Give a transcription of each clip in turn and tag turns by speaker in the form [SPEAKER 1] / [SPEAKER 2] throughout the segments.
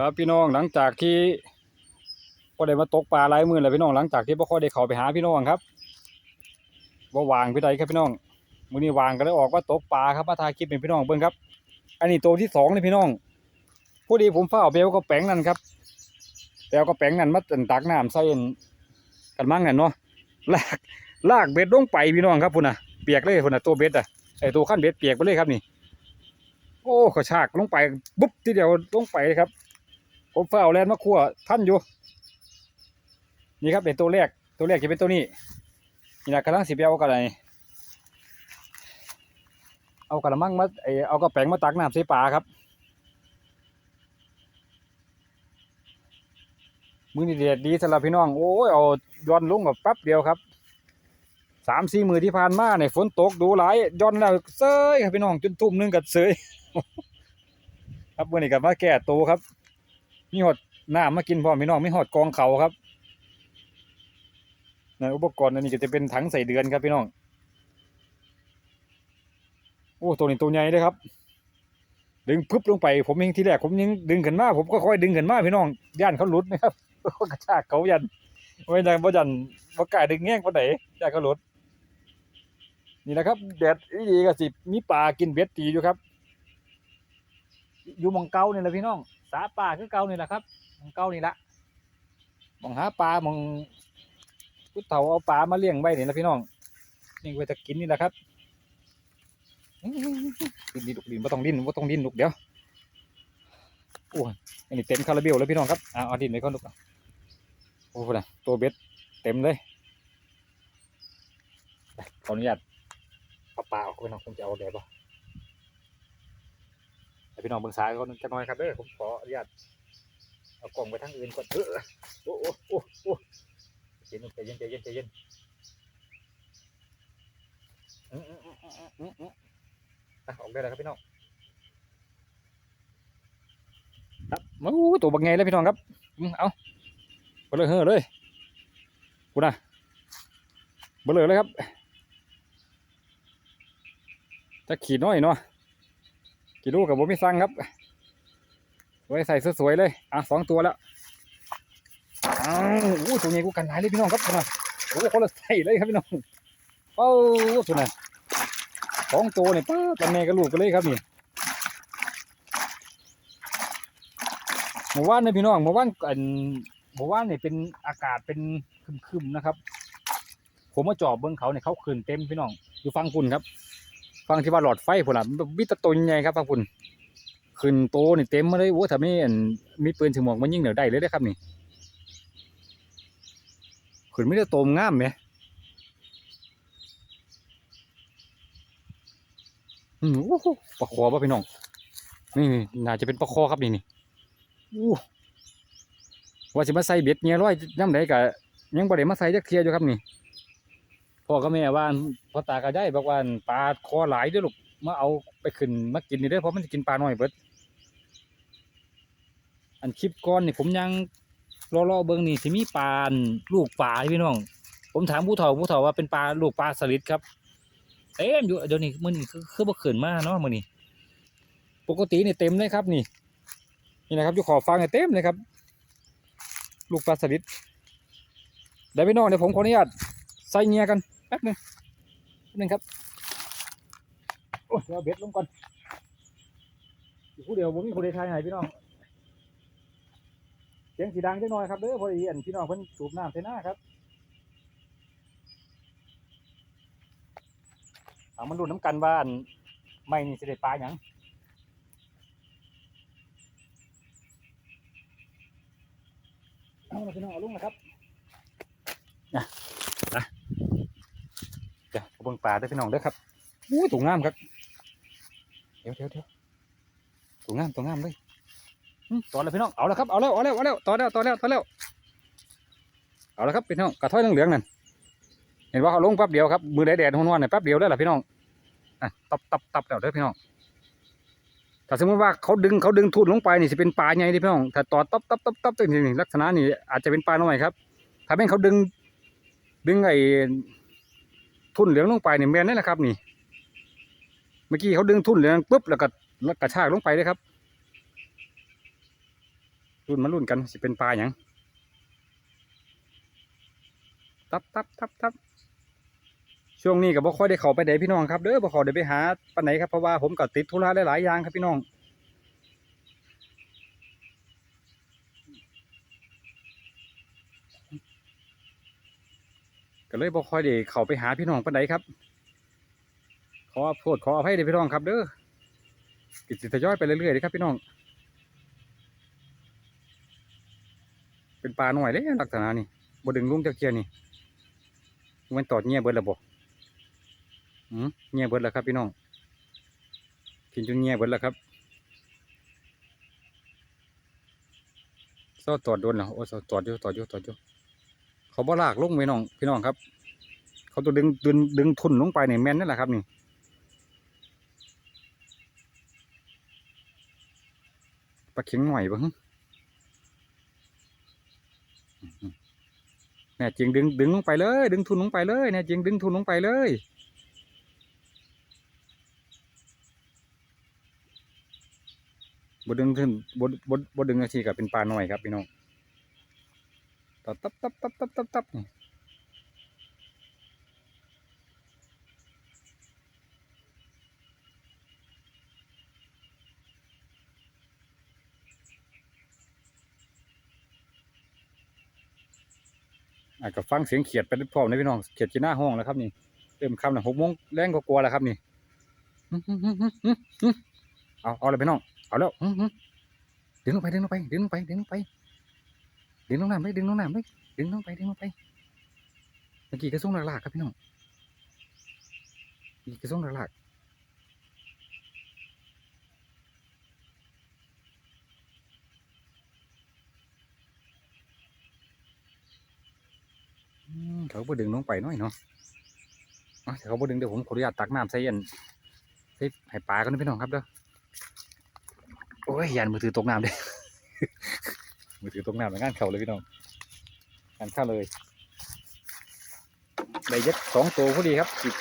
[SPEAKER 1] ครับพี่น้องหลังจากที่ก็ได้มาตกปลาหลายมื้อแล้วพี่น้องหลังจากที่บ่อค่อยได้เข้าไปหาพี่น้องครับบ่วางพี่ใดครับพี่น้องมือนี้วางก็เลยออกมาตกปลาครับมาถ่ายคลิปให้พี่น้องเบิ่งครับ อันนี้ตัวที่สองเลยพี่น้องพอดีผมฟ้าเอาไปเอากระแป้งนั่นครับไปเอากระแป้งนั่นมาตักน้ำใส่กันมั่งนั่นเนาะลากลากเบ็ดลงไปพี่น้องครับพุ่นน่ะเปียกเลยพุ่นน่ะตัวเบ็ดอะไอตัวขั้นเบ็ดเปียกไปเลยครับนี่ โอ้กระชากลงไปปุ๊บทีเดียวลงไปเลยครับ ผมเฝ้าแลนมาคั่วท่านอยู่ นี่ครับเป็นตัวแรก ตัวแรกจะเป็นตัวนี้ นี่นะกำลังสิไปเอากระไรเอากระมังมาไอเอากระแป้งมาตักน้ำใส่ปลาครับ มือนี่เด็ดดีสำหรับพี่น้อง โอ้ยเอาย้อนลงกับแป๊บเดียวครับสามสี่มือที่ผ่านมาเนี่ยฝนตกดูหลายย้อนแล้วเซยครับพี่น้องจนทุ่มนึงกับเซยครับมื่อนี้กับมาแก่ตัวครับ มีหอดน้ำมากินพร้อมพี่น้องมีหอดกองเขาครับในอุปกรณ์อันนี้ก็จะเป็นถังใส่เดือนครับพี่น้อง โอ้ตัวนี้ตัวใหญ่เลยครับ ดึงปึ๊บลงไป ผมเองที่แรกผมยังดึงขึ้นมาผมก็ค่อยดึงขึ้นมาพี่น้องย่านเขาหลุดนะครับกระชากเขายันไม่ได้บ่ยันบ่กล้าดึงแง่งปาไหนย่านเขาหลุด นี่นะครับแดดดีๆก็สิมีปลากินเบ็ดตีอยู่ครับ อยู่มองเก่านี่แหละพี่น้อง สาปลาคือเก่านี่แหละครับหมองเก่านี่ละมองหาปลามองพุทธเถาเอาปลามาเลี้ยงไว้นี่ละพี่น้องเลี้ยงไว้จะกินนี่แหละครับดินดินลูกดินไม่ต้องดินไม่ต้องดินลูกเดี๋ยวโอ้ยอันนี้เต็มคาราเบลแล้วพี่น้องครับอ่าเอาดินเลยก่อนลูกโอ้โหนะตัวเบ็ดเต็มเลยขออนุญาตเอาปลาออกพี่น้องผมจะเอาแดดป่ะ พี่น้องเบิ่งซ้ายก่อนจะน้อยครับเด้อผมขออนุญาตเอากล่องไปทางอื่นก่อนเออโอ้โอ้โอ้โอ้ใจเย็นใจเย็นใจเย็นใจเย็นอืมอืมอืมอืมอืมอืมอะออกได้แล้วครับพี่น้องครับโอ้ตัวบักไงเลยพี่น้องครับเอาไปเลยเฮ้อเลยกูนะไปเลยเลยครับจะขี่น้อยเนาะ กี่ลูกกับผมไม่สั่งครับ ไว้ใส่สวยๆเลย อะสองตัวแล้วอ้าวโอ้ตัวนี้กูกันหลายเลยพี่น้องครับคุณน่ะโอ้โหคนละใส่เลยครับพี่น้องเอ้าคุณน่ะสองตัวเนี่ยป้ากันแม่กับลูกกันเลยครับนี่เมื่อวานเนี่ยพี่น้องเมื่อวานอันเมื่อวานเนี่ยเป็นอากาศเป็นคึมๆนะครับ ผมมาจอบเบิ้งเขาเนี่ยเขาคืนเต็มพี่น้องอยู่ฟังคุณครับ ฟังที่ว่าหลอดไฟพุ่นล่ะวิตตุนใหญ่ครับฟังพุ่นขึ้นโตนี่เต็มมาเลยโอ้ถ้ามีอันมีปืนฉมวกมันยิงเดี๋ยวได้เลยเด้ครับนี่ขึ้นไม่ได้โตมงามไหมอืมโอ้ปลาคอป่ะพี่น้องนี่นี่น่าจะเป็นปลาคอครับนี่นี่อู้ว่าจะมาใส่เบ็ดเนี่ยร้อยน้ำไหนกะยังบ่ได้มาใส่จักเทียอยู่ครับนี่ พ่อกับแม่ว่าพ่อตาก็ได้บอกว่าปลาคอหลายด้อลูกมาเอาไปขึ้นมากินนี่เด้อเพราะมันจะกินปลาหน้อยเบิดอันคลิปก่อนนี่ผมยังรอรอเบิ่งนี่สิมีปลาลูกปลาพี่น้อง ผมถามผู้เฒ่าผู้เฒ่าว่าเป็นปลาลูกปลาสลิดครับเต็มอยู่เดี๋ยวนี้มื้อนี้คือคือบ่ขึ้นมากเนาะมื้อนี้ปกตินี่เต็มเลยครับนี่ นี่นะครับอยู่ขอฟังเนี่ยเต็มเลยครับ ลูกปลาสลิดเดี๋ยวพี่น้องเดี๋ยวผมขออนุญาตใส่เงียกัน แป๊บหนึงแป๊บหนึงครับ โอ้ยเดี๋ยวเอาเบ็ดลงก่อนอยู่ผู้เดียวผมมีผู้ใดทายให้พี่น้อง เสียงสีดังจังหน่อยครับเด้อพอดีอันพี่น้องเพิ่นสูบน้ำใส่หน้าครับเอามันรุ่นน้ำกันว่าอันไม่นี่สิได้ปลาหยังเอาละพี่น้องเอาลงนะครับ เดี๋ยวเอาเบิ่งปลาเด้อพี่น้องเด้อครับอู้ยตัวงามครับเดี๋ยวเดี๋ยวเดี๋ยวตัวงามตัวงามเลยอืมต่อแล้วพี่น้องเอาแล้วครับเอาแล้วเอาแล้วเอาแล้วต่อแล้วต่อแล้วต่อแล้วเอาแล้วครับพี่น้องกระท้อยเหลืองๆนั่นเห็นว่าเขาลงแป๊บเดียวครับมือแดดๆห้วนๆเนี่ยแป๊บเดียวได้อล่ะพี่น้องอะตับตับตับแล้วเด้อพี่น้องถ้าสมมติว่าเขาดึงเขาดึงทุ่นลงไปนี่จะเป็นปลาใหญ่เด้อพี่น้องถ้าต่อตับตับตับตับตับนี่ลักษณะนี่อาจจะเป็นปลาน้อยครับ ถ้าเป็นเขาดึงดึงไอ้ ทุ่นเหลืองลงไปเนี่ยแมนนี่แหละครับ นี่ เมื่อกี้เขาดึงทุ่นเหลืองปุ๊บแล้วก็แล้วกระชากลงไปเลยครับ รุ่นมารุ่นกันสิเป็นปลาหยังตับตับตับตับช่วงนี้ก็บ่ค่อยได้เข้าไปไหนพี่น้องครับเด้อบ่ค่อยได้ไปหาปานไหนครับเพราะว่าผมก็ติดธุระหลายๆอย่างครับพี่น้อง ก็เลยบ่ค่อยได้เข้าไปหาพี่น้องปานใดครับ ขอโทษขออภัยเด้อพี่น้องครับเด้อกิจสิทยอยไปเรื่อยๆเลยครับพี่น้อง เป็นปลาหน่อยเลยลักษณะนี่บดึงลุงจักเกียนี่มันตอดเงียเบิดแล้วบ่อืมเงียเบิดแล้วครับพี่น้อง กินจนเงียเบิดแล้วครับซอตอดโดนแล้วโอ้ซอตอดอยู่ตอดอยู่ตอดอยู่ เขาบ่ลากลงพี่น้องพี่น้องครับ เขาตัวดึงดึงดึงทุนลงไปนี่แม่นนั่นแหละครับนี่ปลาเข็งหน่อยบ่ฮึแน่จริงดึงดึงลงไปเลย ดึงทุนลงไปเลยแน่จริงดึงทุนลงไปเลยบดึงทุนบดบดบดึงนาทีกับเป็นปลาหน่อยครับพี่น้อง ตับตับตับตับตับตับตับนี่อะก็ฟังเสียงเขียดไปพร้อมนะพี่น้องเขียดที่หน้าห้องแล้วครับนี่เริ่มคำแล้วหกโมงแรงก็กลัวแล้วครับนี่เอาเอาเลยพี่น้องเอาแล้วดึงลงไปดึงลงไปดึงลงไปดึงลงไป ดึงลงน้ำไปดึงลงน้ำไปดึงลงไปดึงลงไปเมื่อกี้กระส่งหลากๆครับพี่น้องเมื่อกี้กระส่งหลากๆเขาบ่ดึงลงไปน่อยเนาะถ้าเขาบ่ดึงเดี๋ยวผมขออนุญาตตักน้ำใส่เย็นใส่ให้ปลากันนะพี่น้องครับเด้อโอ้ยยันมือถือตกน้ำเด้ มือถือตกน้ำแล้วงานเข่าเลยพี่น้องงานเข้าเลยได้ยักสองตัวพอดีครับอีก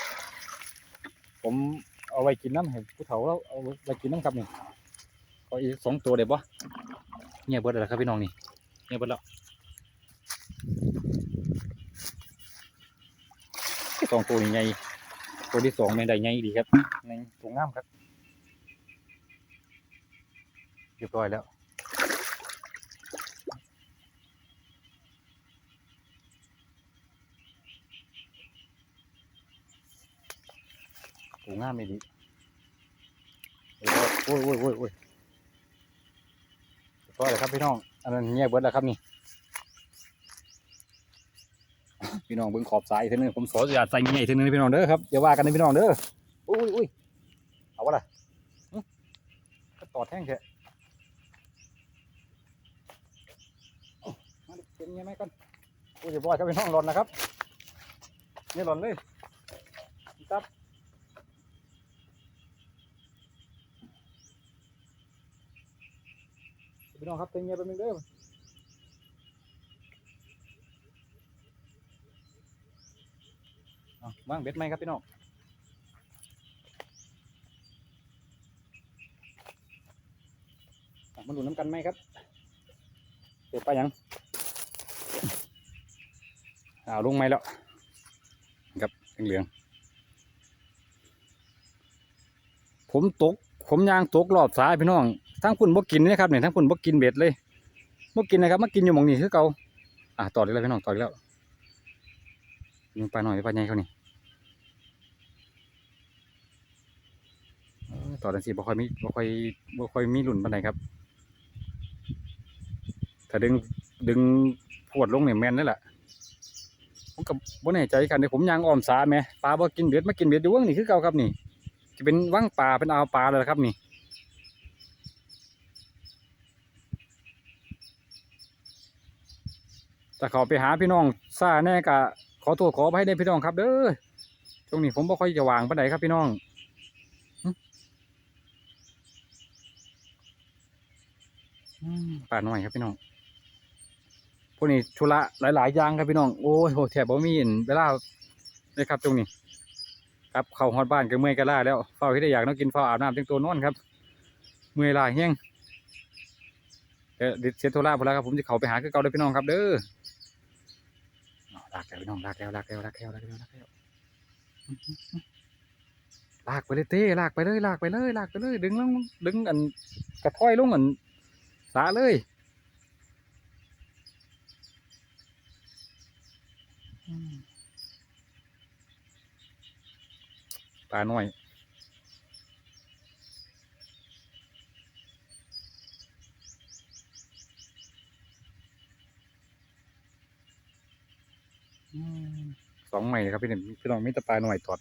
[SPEAKER 1] ผมเอาไว้กินน้ำให้ผู้เฒ่าเราเอาไว้กินน้ำครับนี่ก็อีกสองตัวเดี๋ยวบ่เงียบเบิดแล้วครับพี่น้องนี่เงียบเบิดแล้วสองตัวนี่ใหญ่ตัวที่สองไม่ได้ใหญ่ดีครับในตัวงามครับเรียบร้อยแล้ว งามไม่ดีโอ้ยโอ้ยโอ้ยโอ้ยก็เลยครับพี่น้อง อันนั้นเงียบเบิดแล้วครับนี่ พี่น้องเบิ่งขอบสายอีกทีนึงผมขออนุญาใส่เงียอีกทีนึงนะพี่น้องเด้อครับอย่าว่ากันนะพี่น้องเด้ออุ้ยอุ้ยเอาวะล่ะก็ตอดแท่งเถอะเอามาดิเป็นเงี้ยไหมก่อนโอ้ยอย่าบ่อยครับพี่น้องหล่นนะครับนี่หล่นเลยจับ พี่น้องครับเป็นไงเป็นไงเด้อเอาวางเบ็ดไหมครับพี่น้องเอามาดูน้ำกันไหมครับเดี๋ยวไปยังเอาลงไหมแล้วครับเหลืองผมตก ผมยางตกรอบสายพี่น้อง ทั้งคุณบ่กินนะครับเนี่ยทั้งคุณบ่กินเบ็ดเลยบ่กินนะครับมากินอยู่หมองนี้คือเก่าอะต่อได้แล้วพี่น้องต่อได้แล้วยิงปลาหน่อยปลาใหญ่เขานี่ต่อดันสิบ่ค่อยมีบ่ค่อยบ่ค่อยมีหลุ่นปานใดครับ ถ้าดึงดึงพวดลงเนี่ยแมนนั่แหละผมกับบ่แน่ใจกันเดี๋ยวผมยางอ้อมสาแม่ปลาบ่กินเบ็ดมากินเบ็ดอยู่ว่างนี่คือเก่าครับนี่จะเป็นว่างปลาเป็นอาวปลาเลยครับนี่ แต่เขาไปหาพี่น้องซาแน่กะขอโทษขออภัยในพี่น้องครับ เด้อช่วงนี้ผมบ่ค่อยจะวางปานใดครับพี่น้องป่าหน่อยครับพี่น้องพวกนี้ธุระหลาย ๆ อย่างครับพี่น้อง โอ้ยโหแถบบ่มีเวลาเลยครับตรงนี้ ครับเข้าฮอดบ้านก็เมื่อยก็ล้าแล้วเฝ้าที่ได้อยากน้องกินเฝ้าอาบน้ำจังตัวนอนครับ เมื่อยล้าแห้งเดี๋ยวเสียโทรลาพอแล้วครับผมจะเข้าไปหาคือเก่าเด้พี่น้องครับ เด้อ ลากแล้วน้องลากแล้วลากแล้วลากแล้วลากแล้วลากแล้วอื้อหือหือลากไปเลยเต้ลากไปเลยลากไปเลยลากไปเลย ดึงลงดึงอันกระท้อยลงอันสาเลยปลาหน่อย อืมสองใหม่เลย ครับพี่นี่ยพี่น้องมีตะปลาหน่อยตอด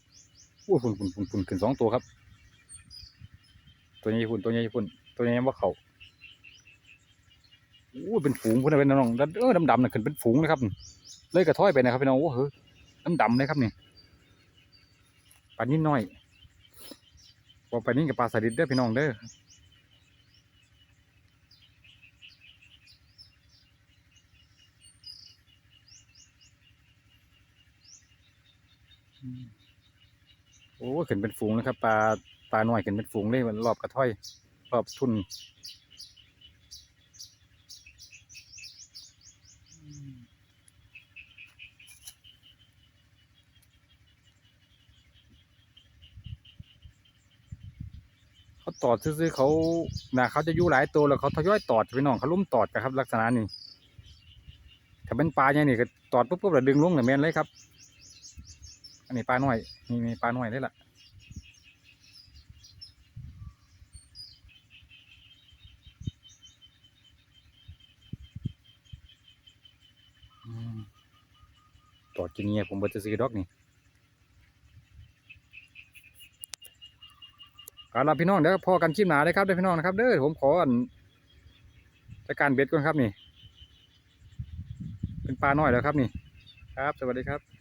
[SPEAKER 1] อู้ฝุ่นฝุ่นฝุ่นฝุ่นขึ้นสองตัวครับ ตัวนี้ฝุ่นตัวนี้ฝุ่นตัวนี้ว่าเขาอู้เป็นฝูงพุ่นเป็นน้องเออดำดำน่ะขึ้นเป็นฝูงเลยครับเลยกระท้อยไปนะครับพี่น้องโอ้เฮ้ยดำดำเลยครับนี่ปลานิ่น้อยบอปลานิ่กับปลาสลิดเด้อพี่น้องเด้อ โอ้ขึ้นเป็นฝูงเลยครับปลาปลาหน่อยขึ้นเป็นฝูงเลยรอบกระท้อย รอบทุนเขาตอดซื้อเขาน่ะเขาจะอยู่หลายตัวแล้วเขาทยอยตอดพี่น้องเขาลุ่มตอดกันครับ ลักษณะนี้ถ้าเป็นปลาเนี่ยนี่ก็ตอดปุ๊บปุ๊บแล้วดึงลงเลยแมนเลยครับ อันนี้ปลาหน่อยนี่นี่ปลาหน่อยได้ละอืมตอดกินเงี้ยผมบ่จะซื้อดอกนี่เอาละพี่น้องเดี๋ยวพอกันคลิปหนาเลยครับเด้พี่น้องนะครับเด้อผมขออันจัดการเบ็ดก่อนครับนี่ เป็นปลาน้อยแล้วครับนี่ ครับ สวัสดีครับ